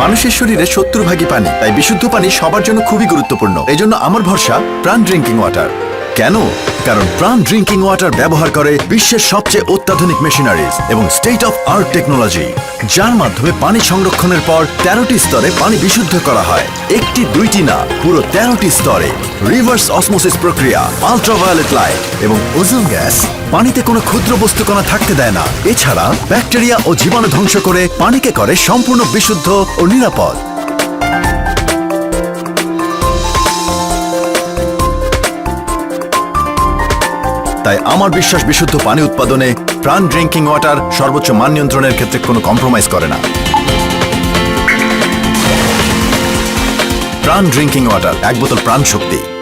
মানুষের শরীরে সত্তর ভাগই পানি, তাই বিশুদ্ধ পানি সবার জন্য খুবই গুরুত্বপূর্ণ। এই জন্য আমার ভরসা, প্রাণ ড্রিঙ্কিং ওয়াটার কেন? কারণ প্রাণ ড্রিঙ্কিং ওয়াটার ব্যবহার করে বিশ্বের সবচেয়ে অত্যাধুনিক মেশিনারিজ এবং স্টেট অফ আর্ট টেকনোলজি যার মাধ্যমে পানি সংরক্ষণের পর তেরোটি স্তরে পানি বিশুদ্ধ করা হয়। একটি, দুইটি না, পুরো তেরোটি স্তরে। রিভার্স অসমোসিস প্রক্রিয়া আলট্রাভায়োলেট লাইট এবং ওজোন গ্যাস পানিতে কোনো ক্ষুদ্র বস্তুকণা থাকতে দেয় না। এছাড়া ব্যাকটেরিয়া ও জীবাণু ধ্বংস করে পানিকে করে সম্পূর্ণ বিশুদ্ধ ও নিরাপদ। তাই আমার বিশ্বাস বিশুদ্ধ পানি উৎপাদনে প্রাণ ড্রিঙ্কিং ওয়াটার সর্বোচ্চ মান নিয়ন্ত্রণের ক্ষেত্রে কোনো কম্প্রোমাইজ করে না। প্রাণ ড্রিঙ্কিং ওয়াটার, এক বোতল প্রাণ শক্তি।